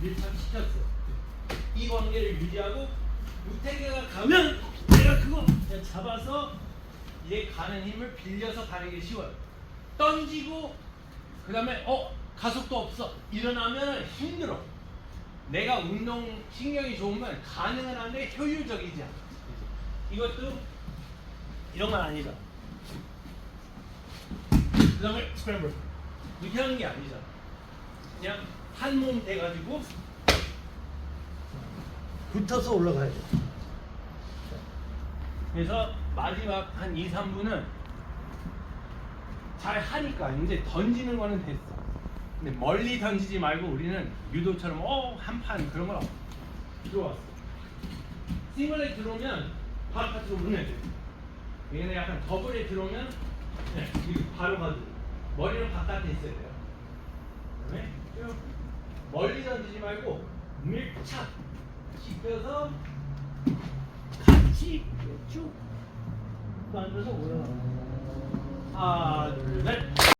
밀착시켰어. 이 관계를 유지하고 우태기가 가면 내가 그거 그냥 잡아서 얘 가는 힘을 빌려서 가는 게 쉬워요. 던지고 그 다음에 어 가속도 없어 일어나면 힘들어. 내가 운동 신경이 좋으면 가능은 한데 효율적이지 않아. 이것도 이런 건 아니다. 그 다음에 스크램블 이렇게 하는 게 아니잖아. 그냥 한 몸 돼가지고 붙어서 올라가야 돼. 그래서 마지막 한 2, 3분은 잘 하니까 이제 던지는 거는 됐어. 근데 멀리 던지지 말고 우리는 유도처럼 어 한 판 그런 건 없어. 들어왔어. 싱글에 들어오면 바깥으로 보내야 돼. 얘는 약간 더블에 들어오면 네, 바로 가도 돼. 머리는 바깥에 있어야 돼요. 멀리 던지지 말고 밀착 시켜서 같이 쭉 만들어서 올라가. 하나, 둘, 셋.